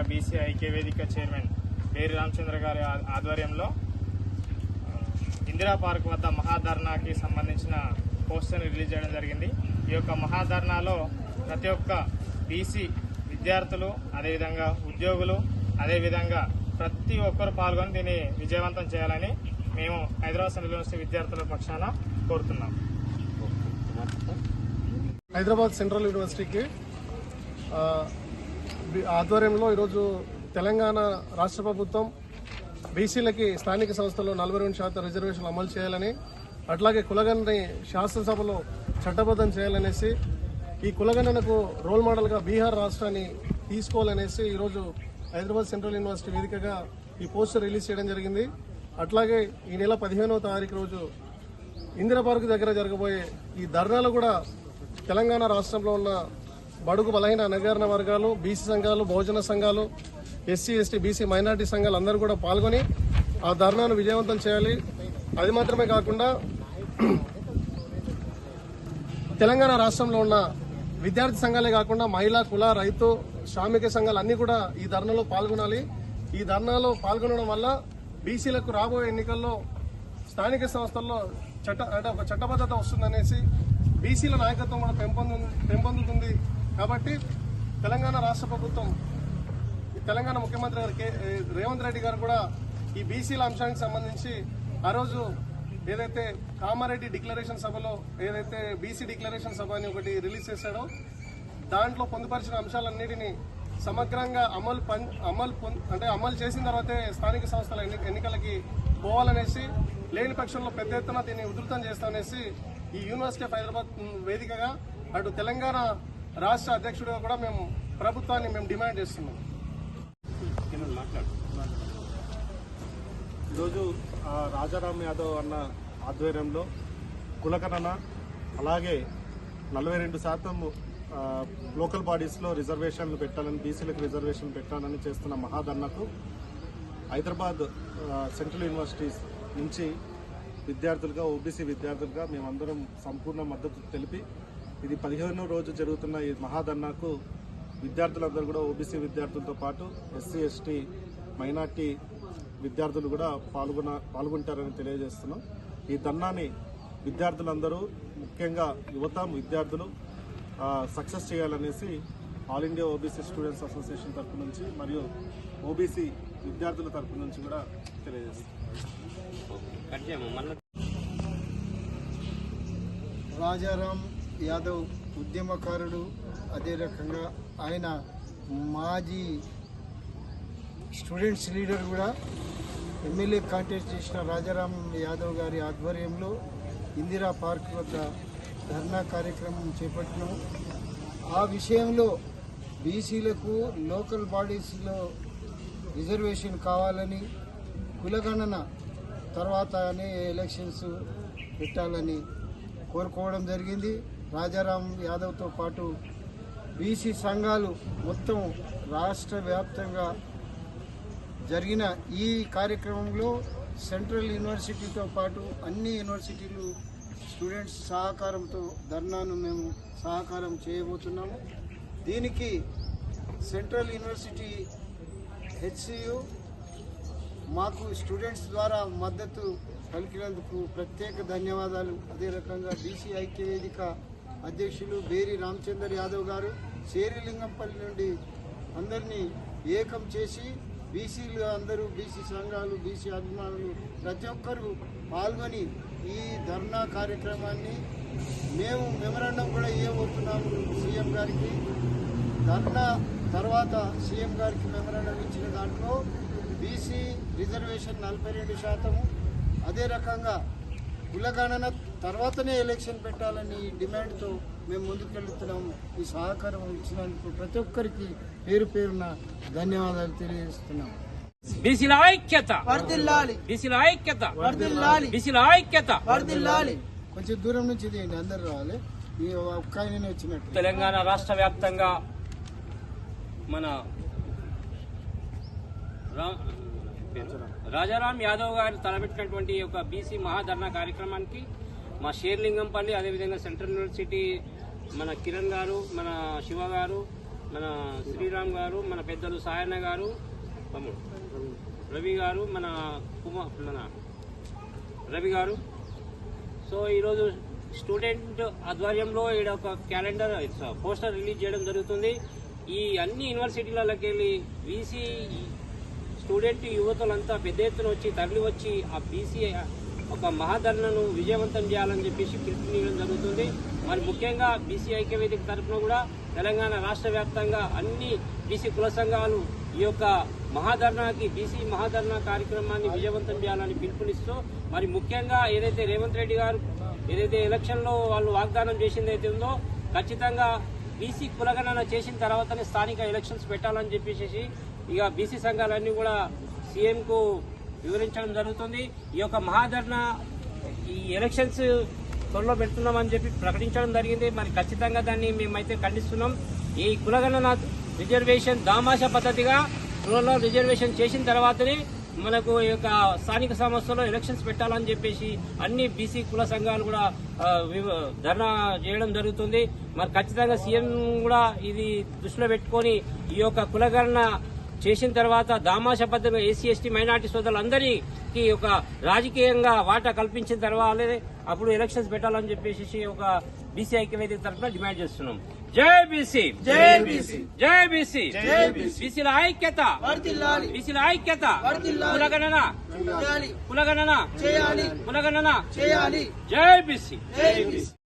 అదేవిధంగా బీసీ ఐక్య వేదిక చైర్మన్ పేరు రామచంద్ర గారి ఆధ్వర్యంలో ఇందిరా పార్క్ వద్ద మహాధర్నాకి సంబంధించిన పోస్టర్ని రిలీజ్ చేయడం జరిగింది. ఈ యొక్క మహాధర్నాలో ప్రతి ఒక్క బీసీ విద్యార్థులు అదేవిధంగా ఉద్యోగులు అదేవిధంగా ప్రతి ఒక్కరు పాల్గొని దీన్ని విజయవంతం చేయాలని మేము హైదరాబాద్ సెంట్రల్ యూనివర్సిటీ విద్యార్థుల పక్షాన కోరుతున్నాం. హైదరాబాద్ సెంట్రల్ యూనివర్సిటీకి ఆధ్వర్యంలో ఈరోజు తెలంగాణ రాష్ట్ర ప్రభుత్వం బీసీలకి స్థానిక సంస్థల్లో నలభై రెండు శాతం రిజర్వేషన్లు అమలు చేయాలని అట్లాగే కులగణని శాసనసభలో చట్టబద్ధం చేయాలనేసి ఈ కులగణనకు రోల్ మోడల్గా బీహార్ రాష్ట్రాన్ని తీసుకోవాలనేసి ఈరోజు హైదరాబాద్ సెంట్రల్ యూనివర్సిటీ వేదికగా ఈ పోస్టర్ రిలీజ్ చేయడం జరిగింది. అట్లాగే ఈ నెల పదిహేనవ తారీఖు రోజు ఇందిరా పార్క్ దగ్గర జరగబోయే ఈ ధర్నాలు కూడా తెలంగాణ రాష్ట్రంలో ఉన్న బడుగు బలహీన అనగారిన వర్గాలు బీసీ సంఘాలు బహుజన సంఘాలు ఎస్సీ ఎస్టీ బీసీ మైనార్టీ సంఘాలు అందరూ కూడా పాల్గొని ఆ ధర్నాను విజయవంతం చేయాలి. అది మాత్రమే కాకుండా తెలంగాణ రాష్ట్రంలో ఉన్న విద్యార్థి సంఘాలే కాకుండా మహిళా కుల రైతు శ్రామిక సంఘాలు అన్ని కూడా ఈ ధర్నాలో పాల్గొనాలి. ఈ ధర్నాలో పాల్గొనడం వల్ల బీసీలకు రాబోయే ఎన్నికల్లో స్థానిక సంస్థల్లో చట్ట అంటే ఒక చట్టబద్ధత వస్తుందనేసి బీసీల నాయకత్వం కూడా పెంపొందు పెంపొందుతుంది. కాబట్టి తెలంగాణ రాష్ట్ర ప్రభుత్వం ఈ తెలంగాణ ముఖ్యమంత్రి గారు కే- రేవంత్ రెడ్డి గారు కూడా ఈ బీసీల అంశానికి సంబంధించి ఆ రోజు ఏదైతే కామారెడ్డి డిక్లరేషన్ సభలో ఏదైతే బీసీ డిక్లరేషన్ సభ అని ఒకటి రిలీజ్ చేశాడో దాంట్లో పొందుపరిచిన అంశాలన్నిటినీ సమగ్రంగా అమలు పం అమలు అంటే అమలు చేసిన తర్వాతే స్థానిక సంస్థల ఎన్ని- ఎన్నికలకి పోవాలనేసి లేని పక్షంలో పెద్ద ఎత్తున దీన్ని ఉధృతం చేస్తామనేసి ఈ యూనివర్సిటీ ఆఫ్ హైదరాబాద్ వేదికగా అటు తెలంగాణ రాష్ట్ర అధ్యక్షుడిగా కూడా మేము ప్రభుత్వాన్ని మేము డిమాండ్ చేస్తున్నాం. ఈరోజు రాజారాం యాదవ్ అన్న ఆధ్వర్యంలో కులగణన అలాగే నలభై రెండు శాతం లోకల్ బాడీస్లో రిజర్వేషన్లు పెట్టాలని బీసీలకు రిజర్వేషన్ పెట్టాలని చేస్తున్న మహాధర్నకు హైదరాబాద్ సెంట్రల్ యూనివర్సిటీస్ నుంచి విద్యార్థులుగా ఓబీసీ విద్యార్థులుగా మేమందరం సంపూర్ణ మద్దతు తెలిపి ఇది పదిహేనో రోజు జరుగుతున్న ఈ మహాధర్నాకు విద్యార్థులందరూ కూడా ఓబీసీ విద్యార్థులతో పాటు ఎస్సీ ఎస్టీ మైనార్టీ విద్యార్థులు కూడా పాల్గొన పాల్గొంటారని తెలియజేస్తున్నాం. ఈ ధర్నాని విద్యార్థులందరూ ముఖ్యంగా యువత విద్యార్థులు సక్సెస్ చేయాలనేసి all India OBC students association తరపు నుంచి మరియు ఓబీసీ విద్యార్థుల తరపు నుంచి కూడా తెలియజేస్తున్నాం. రాజారాం యాదవ్ ఉద్యమకారుడు. అదే రకంగా ఆయన మాజీ స్టూడెంట్స్ లీడర్ కూడా. ఎమ్మెల్యే కాంటెస్ట్ చేసిన రాజారాం యాదవ్ గారి ఆధ్వర్యంలో ఇందిరా పార్క్ వద్ద ధర్నా కార్యక్రమం చేపట్టినాము ఆ విషయంలో బీసీలకు లోకల్ బాడీస్లో రిజర్వేషన్ కావాలని కులగణన తర్వాతనే ఎలక్షన్స్ పెట్టాలని కోరుకోవడం జరిగింది. రాజారాం యాదవ్తో పాటు బీసీ సంఘాలు మొత్తం రాష్ట్ర వ్యాప్తంగా జరిగిన ఈ కార్యక్రమంలో సెంట్రల్ యూనివర్సిటీతో పాటు అన్ని యూనివర్సిటీలు స్టూడెంట్స్ సహకారంతో ధర్నాను మేము సహకారం చేయబోతున్నాము. దీనికి సెంట్రల్ యూనివర్సిటీ హెచ్సియు మాకు స్టూడెంట్స్ ద్వారా మద్దతు పలికినందుకు ప్రత్యేక ధన్యవాదాలు. అదే రకంగా బీసీ ఐక్యవేదిక అధ్యక్షులు బేరి రామచందర్ యాదవ్ గారు శేరిలింగంపల్లి నుండి అందరినీ ఏకం చేసి బీసీలు అందరూ బీసీ సంఘాలు బీసీ అభిమానులు ప్రతి ఒక్కరూ పాల్గొని ఈ ధర్నా కార్యక్రమాన్ని మేము మెమరాండం కూడా ఇవ్వబోతున్నాము సీఎం గారికి. ధర్నా తర్వాత సీఎం గారికి మెమరాండం ఇచ్చిన దాంట్లో బీసీ రిజర్వేషన్ నలభై రెండు శాతము. అదే రకంగా కులగణన తర్వాతనే ఎలక్షన్ పెట్టాలని డిమాండ్తో మేము ముందుకెళ్తున్నాము. ఈ సహకారం ఇచ్చినందుకు ప్రతి ఒక్కరికి పేరు పేరున ధన్యవాదాలు తెలియజేస్తున్నాము. బీసీల ఐక్యత. వర్దిల్లాలి బీసీల ఐక్యత. వర్దిల్లాలి బీసీల ఐక్యత. వర్దిల్లాలి కొంచెం దూరం నుంచి తీయండి అందరు రావాలి. ఈ ఒక్క వచ్చినట్టు. తెలంగాణ రాష్ట్ర వ్యాప్తంగా మన రా- రాజారాం యాదవ్ గారు తలపెట్టినటువంటి ఒక బీసీ మహాధర్నా కార్యక్రమానికి మా షేర్లింగంపల్లి అదేవిధంగా సెంట్రల్ యూనివర్సిటీ మన కిరణ్ గారు మన శివ గారు మన శ్రీరామ్ గారు మన పెద్దలు సాయన్న గారు రవి గారు మన కుమార్ మన రవి గారు. సో ఈరోజు స్టూడెంట్ ఆధ్వర్యంలో ఈడ ఒక క్యాలెండర్ పోస్టర్ రిలీజ్ చేయడం జరుగుతుంది. ఈ అన్ని యూనివర్సిటీలకి వెళ్ళి వీసీ స్టూడెంట్ యువతులంతా పెద్ద ఎత్తున వచ్చి తరలి వచ్చి ఆ బీసీ ఒక మహాధరణను విజయవంతం చేయాలని చెప్పేసి పిలుపునియడం జరుగుతుంది. మరి ముఖ్యంగా బీసీ ఐక్యవేదిక తరఫున కూడా తెలంగాణ రాష్ట్ర వ్యాప్తంగా అన్ని బీసీ కుల సంఘాలు ఈ యొక్క మహాధర్నాకి బీసీ మహాధర్నా కార్యక్రమాన్ని విజయవంతం చేయాలని పిలుపునిస్తూ మరి ముఖ్యంగా ఏదైతే రేవంత్ రెడ్డి గారు ఏదైతే ఎలక్షన్లో వాళ్ళు వాగ్దానం చేసింది అయితే ఉందో ఖచ్చితంగా బీసీ కులగణన చేసిన తర్వాతనే స్థానిక ఎలక్షన్స్ పెట్టాలని చెప్పేసి ఇక బీసీ సంఘాలన్నీ కూడా సీఎంకు వివరించడం జరుగుతుంది. ఈ యొక్క మహాధరణ ఈ ఎలక్షన్స్ త్వరలో పెడుతున్నామని చెప్పి ప్రకటించడం జరిగింది. మరి ఖచ్చితంగా దాన్ని మేమైతే ఖండిస్తున్నాం. ఈ కులగణన రిజర్వేషన్ దామాష పద్ధతిగా కులలో రిజర్వేషన్ చేసిన తర్వాతనే మనకు ఈ యొక్క స్థానిక సంస్థలో ఎలక్షన్స్ పెట్టాలని చెప్పేసి అన్ని బీసీ కుల సంఘాలు కూడా ధర్నా చేయడం జరుగుతుంది. మరి ఖచ్చితంగా సీఎం కూడా ఇది దృష్టిలో పెట్టుకొని ఈ యొక్క కులగణన చేసిన తర్వాత దామాష పద్ధతిగా ఎస్సీ ఎస్టీ మైనార్టీ సోదరులందరికీ ఒక రాజకీయంగా వాటా కల్పించిన తర్వాత అప్పుడు ఎలక్షన్స్ పెట్టాలని చెప్పేసి ఒక బీసీ ఐక్యవేదిక తరఫున డిమాండ్ చేస్తున్నాం. జై బీసీ! జై బీసీ! జై బీసీ! జై బీసీల ఐక్యత! బీసీల ఐక్యత! కులగణన! కులగణన! చేయాలి! కులగణన! చేయాలి! జై బీసీ! జై బీసీ!